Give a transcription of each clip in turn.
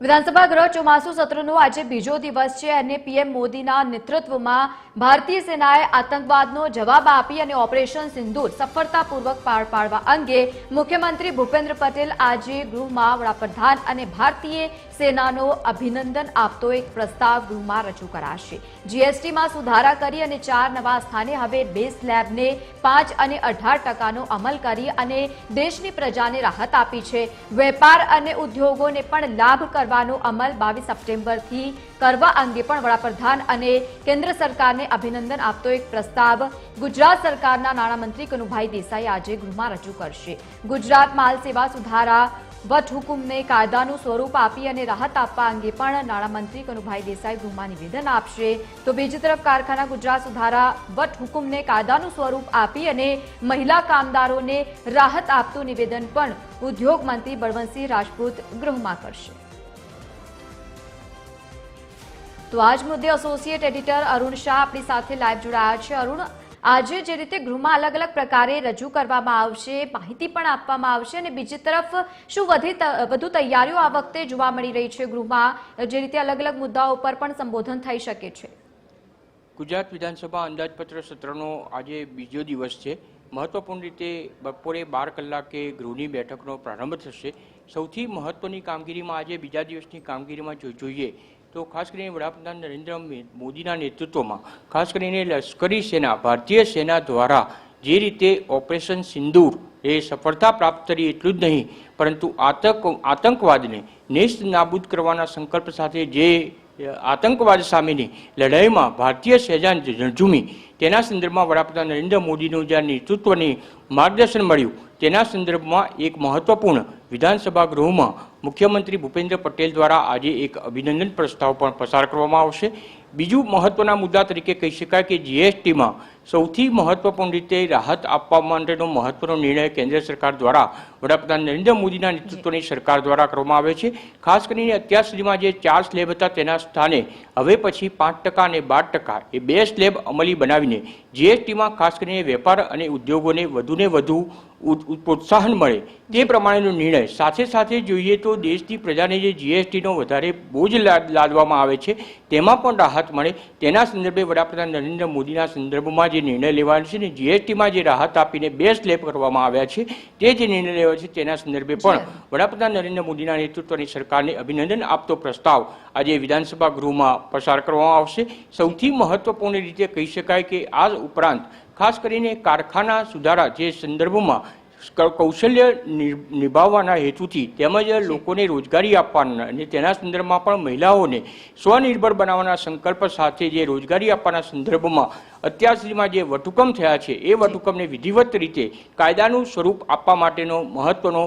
વિધાનસભા ગૃહ ચોમાસુ સત્રનો આજે બીજો દિવસ છે અને પીએમ મોદીના નેતૃત્વમાં ભારતીય સેનાએ આતંકવાદનો જવાબ આપી અને ઓપરેશન સિંદૂર સફળતાપૂર્વક પાર પાડવા અંગે મુખ્યમંત્રી ભૂપેન્દ્ર પટેલ આજે ગૃહમાં વડાપ્રધાન અને ભારતીય સેનાનો અભિનંદન આપતો એક પ્રસ્તાવ ગૃહમાં રજૂ કરાશે. જીએસટીમાં સુધારા કરી અને ચાર નવા સ્થાને હવે બે સ્લેબને પાંચ અને અઢાર ટકાનો અમલ કરી અને દેશની પ્રજાને રાહત આપી છે. વેપાર અને ઉદ્યોગોને પણ લાભ કરવાનો અમલ બાવીસ સપ્ટેમ્બરથી કરવા અંગે પણ વડાપ્રધાન અને કેન્દ્ર સરકારને અભિનંદન આપતો એક પ્રસ્તાવ ગુજરાત સરકારના નાણામંત્રી કનુભાઈ દેસાઈ આજે ગૃહમાં રજૂ કરશે. ગુજરાત માલ સેવા સુધારા વટહુકુમને કાયદાનું સ્વરૂપ આપી અને રાહત આપવા અંગે પણ નાણામંત્રી કનુભાઈ દેસાઈ ગૃહમાં નિવેદન આપશે. તો બીજી તરફ કારખાના ગુજરાત સુધારા વટહુકુમને કાયદાનું સ્વરૂપ આપી અને મહિલા કામદારોને રાહત આપતું નિવેદન પણ ઉદ્યોગ મંત્રી બળવંતસિંહ રાજપૂત ગૃહમાં કરશે. તો આજ મુદ્દે એસોસિએટ એડિટર અરુણ શાહ આપણી સાથે લાઈવ જોડાયા છે. અરુણ, આજે જે રીતે ગૃહમાં અલગ અલગ પ્રકારે રજૂ કરવામાં આવશે, માહિતી પણ આપવામાં આવશે અને બીજી તરફ શું વધી વધુ તૈયારીઓ આ વખતે જોવા મળી રહી છે ગૃહમાં? જે રીતે અલગ અલગ મુદ્દાઓ ઉપર પણ સંબોધન થઈ શકે છે. ગુજરાત વિધાનસભા અંદાજપત્ર સત્રનો આજે બીજો દિવસ છે. મહત્વપૂર્ણ રીતે બપોરે બાર કલાકે ગૃહની બેઠકનો પ્રારંભ થશે. સૌથી મહત્વની કામગીરીમાં આજે બીજા દિવસની કામગીરીમાં જો જોઈએ તો ખાસ કરીને વડાપ્રધાન નરેન્દ્ર મોદીના નેતૃત્વમાં ખાસ કરીને લશ્કરી સેના, ભારતીય સેના દ્વારા જે રીતે ઓપરેશન સિંદૂર એ સફળતા પ્રાપ્ત કરી એટલું જ નહીં, પરંતુ આતંક, આતંકવાદને નેસ્ત નાબૂદ કરવાના સંકલ્પ સાથે જે આતંકવાદ સામેની લડાઈમાં ભારતીય સેના ઝઝૂમી તેના સંદર્ભમાં વડાપ્રધાન નરેન્દ્ર મોદીનું જ્યાં નેતૃત્વની માર્ગદર્શન મળ્યું, તેના સંદર્ભમાં એક મહત્વપૂર્ણ વિધાનસભા ગૃહમાં મુખ્યમંત્રી ભૂપેન્દ્ર પટેલ દ્વારા આજે એક અભિનંદન પ્રસ્તાવ પણ પસાર કરવામાં આવશે. બીજું મહત્વના મુદ્દા તરીકે કહી શકાય કે જીએસટીમાં સૌથી મહત્વપૂર્ણ રીતે રાહત આપવા માટેનો મહત્વનો નિર્ણય કેન્દ્ર સરકાર દ્વારા વડાપ્રધાન નરેન્દ્ર મોદીના નેતૃત્વની સરકાર દ્વારા કરવામાં આવે છે. ખાસ કરીને અત્યાર સુધીમાં જે ચાર સ્લેબ હતા તેના સ્થાને હવે પછી પાંચ ટકા અને બાર ટકા એ બે સ્લેબ અમલી બનાવીને જીએસટીમાં ખાસ કરીને વેપાર અને ઉદ્યોગોને વધુને વધુ પ્રોત્સાહન મળે તે પ્રમાણેનો નિર્ણય. સાથે સાથે જોઈએ તો દેશની પ્રજાને જે જીએસટીનો વધારે બોજ લાદ- લાદવામાં આવે છે તેમાં પણ રાહત મળે. તેના સંદર્ભે વડાપ્રધાન નરેન્દ્ર મોદીના સંદર્ભમાં જે નિર્ણય લેવાનો છે ને જીએસટીમાં જે રાહત આપીને બે સ્લેબ કરવામાં આવ્યા છે તે જે નિર્ણય લેવાયો છે તેના સંદર્ભે પણ વડાપ્રધાન નરેન્દ્ર મોદીના નેતૃત્વની સરકારને અભિનંદન આપતો પ્રસ્તાવ આજે વિધાનસભા ગૃહમાં પસાર કરવામાં આવશે. સૌથી મહત્વપૂર્ણ રીતે કહી શકાય કે આ ઉપરાંત ખાસ કરીને કારખાના સુધારા જે સંદર્ભમાં કૌશલ્ય નિભાવવાના હેતુથી તેમજ લોકોને રોજગારી આપવાના અને તેના સંદર્ભમાં પણ મહિલાઓને સ્વનિર્ભર બનાવવાના સંકલ્પ સાથે જે રોજગારી આપવાના સંદર્ભમાં અત્યાર સુધીમાં જે વટહુકમ થયા છે એ વટહુકમને વિધિવત રીતે કાયદાનું સ્વરૂપ આપવા માટેનો મહત્વનો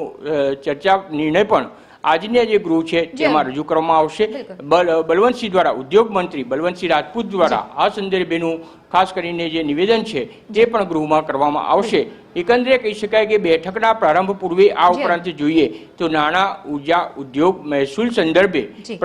ચર્ચા નિર્ણય પણ આજની જે ગૃહ છે તેમાં રજૂ કરવામાં આવશે. બલ બલવંતસિંહ દ્વારા ઉદ્યોગ મંત્રી બલવંતસિંહ રાજપૂત દ્વારા આ સંદર્ભેનું ખાસ કરીને જે નિવેદન છે તે પણ ગૃહમાં કરવામાં આવશે. એકંદરે કહી શકાય કે બેઠકના પ્રારંભ પૂર્વે આ ઉપરાંત જોઈએ તો નાણાં ઊર્જા ઉદ્યોગ મહેસૂલ સંદર્ભે જી.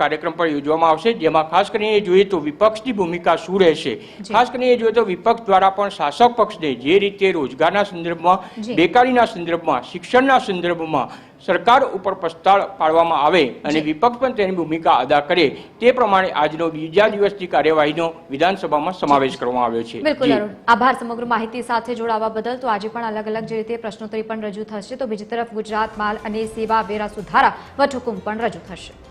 કાર્યક્રમ પણ યોજવામાં આવશે જેમાં ખાસ કરીને જોઈએ તો વિપક્ષની ભૂમિકા શું રહેશે? ખાસ કરીને જોઈએ તો વિપક્ષ દ્વારા પણ શાસક પક્ષને જે રીતે રોજગારના સંદર્ભમાં બેકારીના સંદર્ભમાં શિક્ષણના સંદર્ભમાં સરકાર ઉપર પસ્તાળ પાડવામાં આવે અને વિપક્ષ પણ તેની ભૂમિકા અદા કરે તે પ્રમાણે આજનો બીજા દિવસની કાર્યવાહીનો વિધાનસભામાં સમાવેશ કરવામાં આવ્યો છે. બિલકુલ આભાર. સમગ્ર માહિતી સાથે જોડાવા બદલ તો આજે પણ અલગ અલગ જે રીતે પ્રશ્નોત્તરી પણ રજૂ થશે, તો બીજી તરફ ગુજરાત માલ અને સેવા વેરા સુધારા વટહુકુમ પણ રજૂ થશે.